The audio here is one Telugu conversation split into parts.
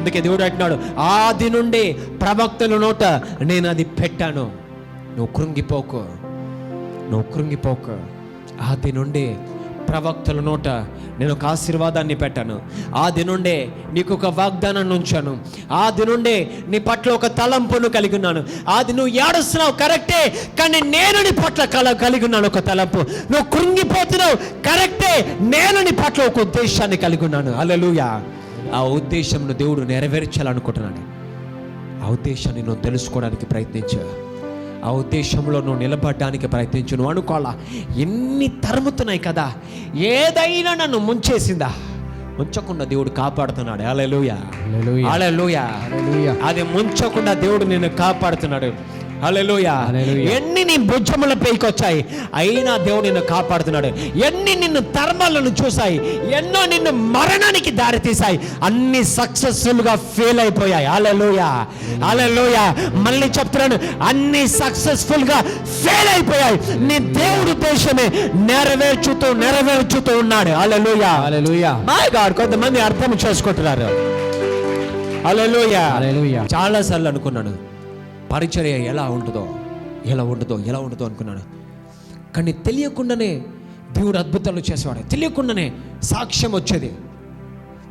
అందుకే దేవుడు అంటున్నాడు ఆది నుండి ప్రవక్తల నోట నేను అది పెట్టాను. నువ్వు కృంగిపోకు. నువ్వు కృంగిపోకు. ఆది నుండి ప్రవక్తల నోట నేను ఒక ఆశీర్వాదాన్ని పెట్టాను. ఆది నుండే నీకు ఒక వాగ్దానాన్ని ఉంచాను. ఆది నుండే నీ పట్ల ఒక తలంపును కలిగి ఉన్నాను. ఆది నువ్వు ఏడుస్తున్నావు కరెక్టే కానీ నేను నీ పట్ల కల కలిగి ఉన్నాను ఒక తలంపు. నువ్వు కృంగిపోతున్నావు కరెక్టే నేను నీ పట్ల ఒక ఉద్దేశాన్ని కలిగి ఉన్నాను. అలలుయా ఆ ఉద్దేశంను దేవుడు నెరవేర్చాలనుకుంటున్నాడు. ఆ ఉద్దేశాన్ని నువ్వు తెలుసుకోవడానికి ప్రయత్నించు. ఆ ఉద్దేశంలో నువ్వు నిలబడడానికి ప్రయత్నించు. నువ్వు అనుకోవాలా ఎన్ని తరుముతున్నాయి కదా ఏదైనా నన్ను ముంచేసిందా? ముంచకుండా దేవుడు కాపాడుతున్నాడు. అలెలుయ. అలెలుయ. అది ముంచకుండా దేవుడు నిన్ను కాపాడుతున్నాడు. అలెలుయ. ఎన్ని నీ భుజముల పైకి వచ్చాయి అయినా దేవుడు నిన్ను కాపాడుతున్నాడు. ఎన్ని నిన్ను ధర్మాలను చూసాయి ఎన్నో నిన్ను మరణానికి దారి తీసాయి అన్ని సక్సెస్ఫుల్గా ఫెయిల్ అయిపోయాయి. అలెలుయ అలెలుయ మళ్ళీ చెప్తున్నాను అన్ని సక్సెస్ఫుల్గా ఫెయిల్ అయిపోయాయి. నీ దేవుడు దేశమే నెరవేర్చుతూ నెరవేర్చుతూ ఉన్నాడు. అలెలుయ హల్లెలూయా మై గాడ్ కొంతమంది అర్థం చేసుకుంటున్నారు. అలెలుయ చాలా సార్లు అనుకున్నాను పరిచర్య ఎలా ఉంటుందో ఎలా ఉంటుందో ఎలా ఉంటుందో అనుకున్నాను. కానీ తెలియకుండానే దేవుడు అద్భుతాలు చేసేవాడు. తెలియకుండానే సాక్ష్యం వచ్చేది.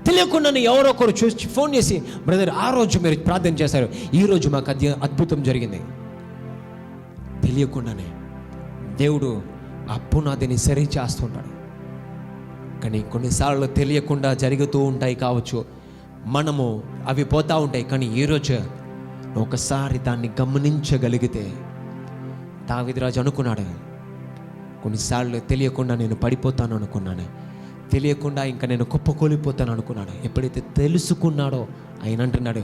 తెలియకుండానే ఎవరో ఒకరు చూసి ఫోన్ చేసి బ్రదర్ ఆ రోజు మీరు ప్రార్థన చేశారు. ఈ రోజు మాకు అద్య అద్భుతం జరిగింది. తెలియకుండానే దేవుడు ఆ పునాదిని సరి చేస్తుంటాడు కానీ కొన్నిసార్లు తెలియకుండా జరుగుతూ ఉంటాయి కావచ్చు. మనము అవి పోతూ ఉంటాయి. కానీ ఈరోజు నువ్వు ఒకసారి దాన్ని గమనించగలిగితే దావిదిరాజు అనుకున్నాడు కొన్నిసార్లు తెలియకుండా నేను పడిపోతాను అనుకున్నాను తెలియకుండా ఇంకా నేను కుప్పకూలిపోతాను అనుకున్నాడు ఎప్పుడైతే తెలుసుకున్నాడో ఆయన అంటున్నాడు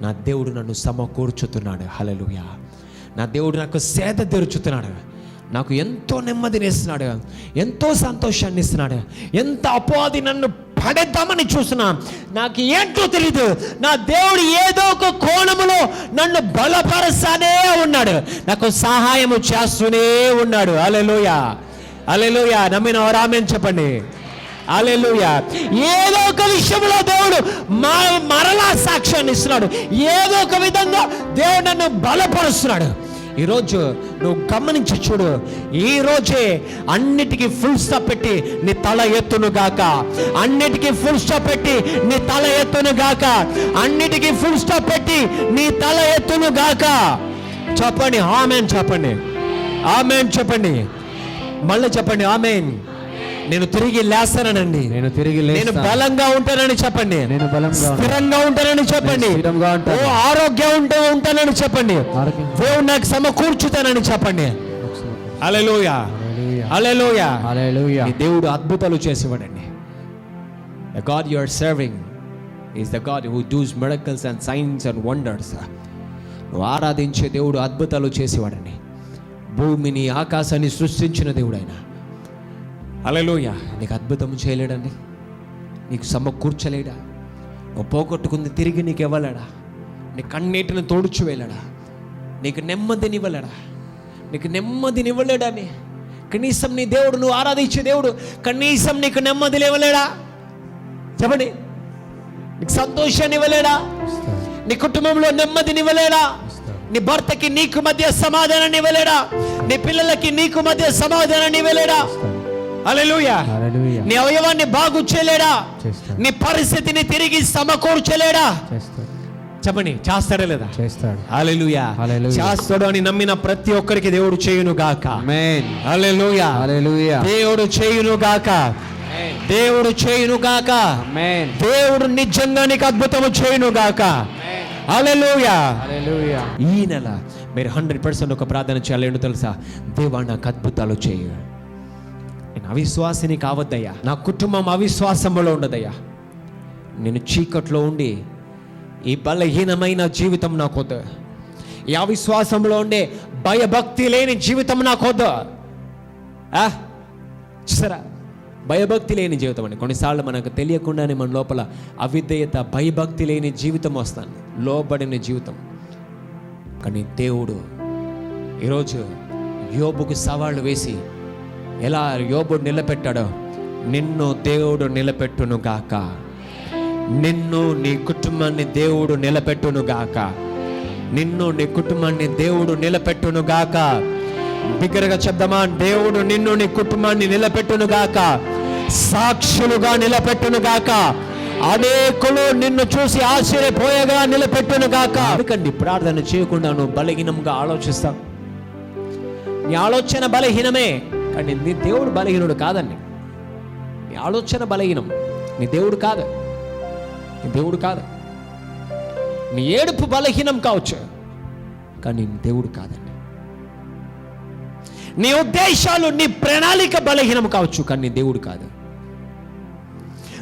నా దేవుడు నన్ను సమకూర్చుతున్నాడు హలలుయా నా దేవుడు నాకు సేద తెరుచుతున్నాడు. నాకు ఎంతో నెమ్మదిని ఇస్తున్నాడు ఎంతో సంతోషాన్ని ఇస్తున్నాడు ఎంత అపోది నన్ను పడేద్దామని చూస్తున్నా నాకు ఏంటో తెలీదు. నా దేవుడు ఏదో ఒక కోణములో నన్ను బలపరుస్తానే ఉన్నాడు. నాకు సహాయము చేస్తూనే ఉన్నాడు. అలెలుయ అలెలుయ నమ్మిన రామేం చెప్పండి. అలెలుయ ఏదో ఒక విషయంలో దేవుడు మరలా సాక్ష్యాన్ని ఇస్తున్నాడు. ఏదో ఒక విధంగా దేవుడు నన్ను బలపరుస్తున్నాడు. ఈరోజు నువ్వు గమనించి చూడు. ఈ రోజే అన్నిటికీ ఫుల్ స్టాప్ పెట్టి నీ తల ఎత్తును గాక. అన్నిటికీ ఫుల్ స్టాప్ పెట్టి నీ తల ఎత్తును గాక. అన్నిటికీ ఫుల్ స్టాప్ పెట్టి నీ తల ఎత్తును గాక. చెప్పండి ఆమెన్ చెప్పండి. ఆమెన్ చెప్పండి. మళ్ళీ చెప్పండి ఆమెన్. నేను తిరిగి లేస్తానండి నేను తిరిగి నేను బలంగా ఉంటానని చెప్పండి. నేను బలంగా ఉంటాను. స్థిరంగా ఉంటానని చెప్పండి. నేను స్థిరంగా ఉంటాను. ఓ ఆరోగ్యం ఉంటే ఉంటానని చెప్పండి. దేవుడు నాకు సమకూర్చుతానని చెప్పండి. అలెలోయ హల్లెలూయా. అలెలోయ హల్లెలూయా. ఈ దేవుడు అద్భుతాలు చేసేవాడండి. The God you are serving is the God who does miracles and signs and wonders నువ్వు ఆరాధించే దేవుడు అద్భుతాలు చేసేవాడండి. భూమిని ఆకాశాన్ని సృష్టించిన దేవుడు ఆయన. అలలోయ నీకు అద్భుతం చేయలేడండి. నీకు సమకూర్చలేడా నువ్వు పోగొట్టుకుంది తిరిగి నీకు ఇవ్వలేడా? నీ కన్నీటిని తోడుచు వెళ్ళడా నీకు నెమ్మదినివ్వలేడా నీకు నెమ్మదినివ్వలేడని కనీసం నీ దేవుడు నువ్వు ఆరాధించే దేవుడు కనీసం నీకు నెమ్మది ఇవ్వలేడా? చెప్పండి. నీకు సంతోషాన్ని ఇవ్వలేడా? నీ కుటుంబంలో నెమ్మదిని ఇవ్వలేడా? నీ భర్తకి నీకు మధ్య సమాధానాన్ని ఇవ్వలేడా? నీ పిల్లలకి నీకు మధ్య సమాధానాన్ని ఇవ్వలేడా? అలెలుయా నీ అవయవాన్ని బాగు చేయలేడా? నీ పరిస్థితిని తిరిగి సమకూర్చలేడా చెప్పండి చేస్తాడా లేదా? చేస్తాడు. హల్లెలూయా. చేస్తాడు అని నమ్మిన ప్రతి ఒక్కరికి దేవుడు చేయును గాక. హల్లెలూయా. హల్లెలూయా. దేవుడు చేయును గాక. దేవుడు చేయును గాక. దేవుడు నిజంగా నీకు అద్భుతము చేయును గాక. హల్లెలూయా. హల్లెలూయా. ఈ నెల మీరు హండ్రెడ్ పర్సెంట్ ఒక ప్రార్థన చేయాలి ఏంటో తెలుసా? దేవా నాకు అద్భుతాలు చేయు నేను అవిశ్వాసిని కావద్దయ్యా. నా కుటుంబం అవిశ్వాసంలో ఉండదయ్యా. నేను చీకట్లో ఉండి ఈ బలహీనమైన జీవితం నాకు వద్దు. ఈ అవిశ్వాసంలో ఉండే భయభక్తి లేని జీవితం నాకు వద్దు. ఆ? చూసారా? భయభక్తి లేని జీవితం అండి. కొన్నిసార్లు మనకు తెలియకుండానే మన లోపల అవిధేయత భయభక్తి లేని జీవితం వస్తాను లోబడిన జీవితం. కానీ దేవుడు ఈరోజు యోబుకు సవాళ్ళు వేసి ఎలా యోబు నిలబెట్టాడో? నిన్ను దేవుడు నిలబెట్టును గాక. నిన్ను నీ కుటుంబాన్ని దేవుడు నిలబెట్టును గాక. నిన్ను నీ కుటుంబాన్ని దేవుడు నిలబెట్టును గాక. బిగ్గరగా చెప్దామా? దేవుడు నిన్ను నీ కుటుంబాన్ని నిలబెట్టును గాక. సాక్షులుగా నిలబెట్టును గాక. అనేకులు నిన్ను చూసి ఆశ్చర్యపోయేగా నిలబెట్టును గాక. ఎందుకండి ప్రార్థన చేయకుండా నువ్వు బలహీనంగా ఆలోచిస్తావు? నీ ఆలోచన బలహీనమే. అంటే నీ దేవుడు బలహీనుడు కాదండి. నీ ఆలోచన బలహీనం. నీ దేవుడు కాదు. నీ దేవుడు కాదు. నీ ఏడుపు బలహీనం కావచ్చు. కానీ నీ దేవుడు కాదండి. నీ ఉద్దేశాలు నీ ప్రణాళిక బలహీనం కావచ్చు కానీ నీ దేవుడు కాదు.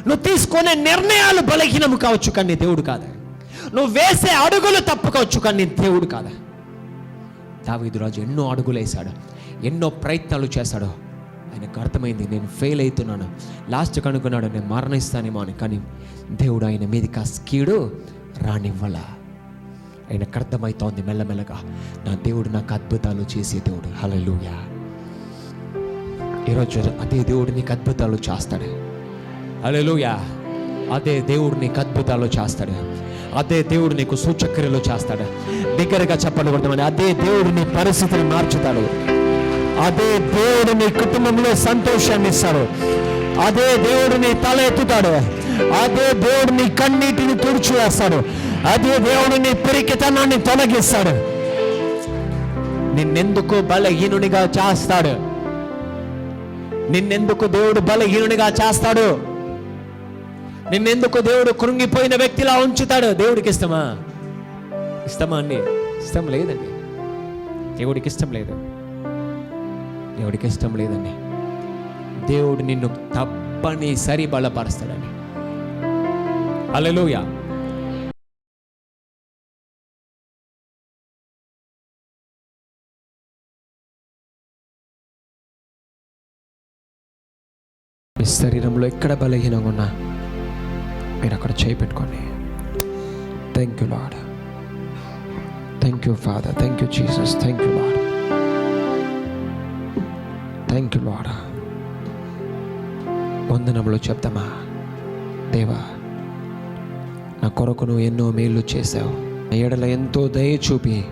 నువ్వు తీసుకునే నిర్ణయాలు బలహీనం కావచ్చు కానీ నీ దేవుడు కాదు. నువ్వు వేసే అడుగులు తప్పుకోవచ్చు కానీ దేవుడు కాదా. దావీదురాజు ఎన్నో అడుగులు వేశాడు. ఎన్నో ప్రయత్నాలు చేశాడు. ఆయనకు అర్థమైంది నేను ఫెయిల్ అవుతున్నాను. లాస్ట్ కనుక్కున్నాడు నేను మరణిస్తానేమో అని. కానీ దేవుడు ఆయన మీదకి ఆ స్కీడు రానివ్వల. ఆయనకు అర్థమవుతోంది మెల్లమెల్లగా నా దేవుడు నాకు అద్భుతాలు చేసే దేవుడు. హలలుయా ఈరోజు అదే దేవుడు నీకు అద్భుతాలు చేస్తాడు. హల్లెలూయా అదే దేవుడు నీకు అద్భుతాలు చేస్తాడు. అదే దేవుడు నీకు సూచక్రియలు చేస్తాడు. దగ్గరగా చెప్పండి అదే దేవుడు నీ పరిస్థితిని మార్చుతాడు. అదే దేవుడు నీ కుటుంబంలో సంతోషాన్ని ఇస్తాడు. అదే దేవుడు నీ తల ఎత్తుతాడు. అదే దేవుడు నీ కన్నీటిని తుడిచివేస్తాడు అదే దేవుడు నీ పిరికితనాన్ని తొలగిస్తాడు. నిన్నెందుకు బలహీనునిగా చేస్తాడు? నిన్నెందుకు దేవుడు బలహీనునిగా చేస్తాడు? నిన్నెందుకు దేవుడు కృంగిపోయిన వ్యక్తిలా ఉంచుతాడు? దేవుడికి ఇష్టమా? ఇష్టమా అండి? ఇష్టం లేదండి. దేవుడికి ఇష్టం లేదు. దేవుడికి ఇష్టం లేదండి. దేవుడు నిన్ను తప్పనిసరి బలపరుస్తాడని అలలోయ మీ శరీరంలో ఎక్కడ బలహీనంగా ఉన్నా మీరు అక్కడ చేయి పెట్టుకోండి. Thank you Lord thank you Father thank you Jesus thank you Lord thank you Lord వందనములు చెప్తామా? దేవా నా కొరకు నువ్వు ఎన్నో మేలు చేశావు. నా ఎడల ఎంతో దయ చూపి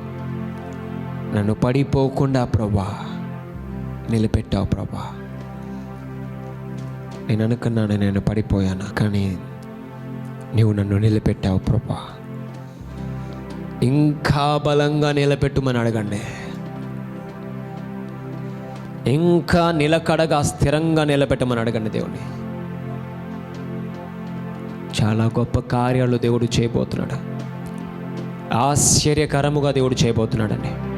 నన్ను పడిపోకుండా ప్రభా నిలబెట్టావు ప్రభా నేను అనుకున్నాను నేను పడిపోయాను కానీ నీవు నన్ను నిలబెట్టావు ప్రభా ఇంకా బలంగా నిలబెట్టుమని అడగండి. ఇంకా నిలకడగా స్థిరంగా నిలబెట్టమని అడగండి దేవుని చాలా గొప్ప కార్యాలు దేవుడు చేయబోతున్నాడు. ఆశ్చర్యకరముగా దేవుడు చేయబోతున్నాడండి.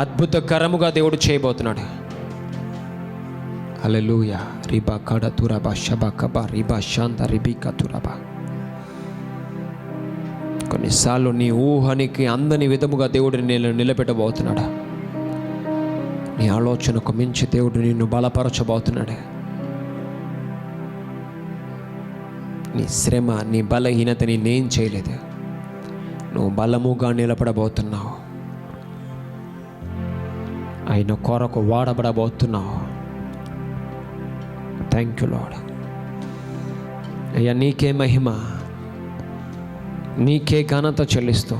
అద్భుతకరముగా దేవుడు చేయబోతున్నాడు. హల్లెలూయా. రిబా కడ తురబా షబా కబా రిబా శాంత రిబికా తురబా. కొన్నిసార్లు నీ ఊహనికి అందని విధముగా దేవుడిని నేను నిలబెట్టబోతున్నాడు. నీ ఆలోచనకు మించి దేవుడు నిన్ను బలపరచబోతున్నాడు. నీ శ్రమ నీ బలహీనతని నేను చేయలేదు. నువ్వు బలముగా నిలబడబోతున్నావు. ఆయన కొరకు వాడబడబోతున్నావు. థ్యాంక్ యూ లాడ్ అయ్యా నీకే మహిమ. నీకే ఘనత చెల్లిస్తూ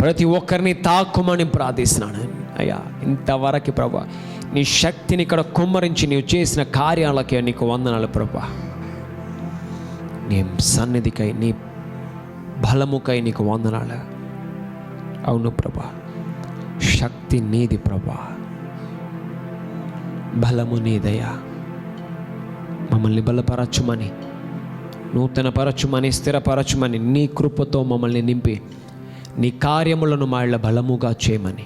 ప్రతి ఒక్కరిని తాకుమని ప్రార్థిస్తున్నాను. అయ్యా ఇంతవరకు ప్రభా నీ శక్తిని ఇక్కడ కుమ్మరించి నీవు చేసిన కార్యాలకే నీకు వందనాలు ప్రభా. నీ సన్నిధికై నీ బలముకై నీకు వందనాలు. అవును ప్రభా శక్తి నీది ప్రభా. బలము నీదయ్యా. మమ్మల్ని బలపరచుమని నూతన పరచుమని స్థిరపరచుమని నీ కృపతో మమ్మల్ని నింపి నీ కార్యములను మాళ్ళ బలముగా చేయమని.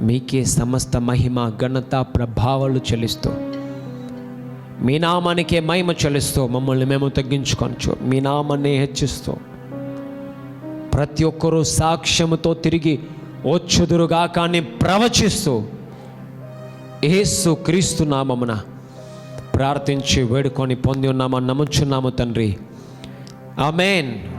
మీకే సమస్త మహిమ ఘనత ప్రభావాలు చెల్లిస్తూ. మీ నామానికే మహిమ చెల్లిస్తూ మమ్మల్ని మేము తగ్గించుకొనచ్చు మీ నామాన్ని హెచ్చిస్తూ. ప్రతి ఒక్కరూ సాక్ష్యముతో తిరిగి వచ్చుదురుగా కానీ ప్రవచిస్తూ ఏసు క్రీస్తు నామమున ప్రార్థించి వేడుకొని పొంది ఉన్నామని నమ్ముచున్నాము తండ్రి. ఆమెన్.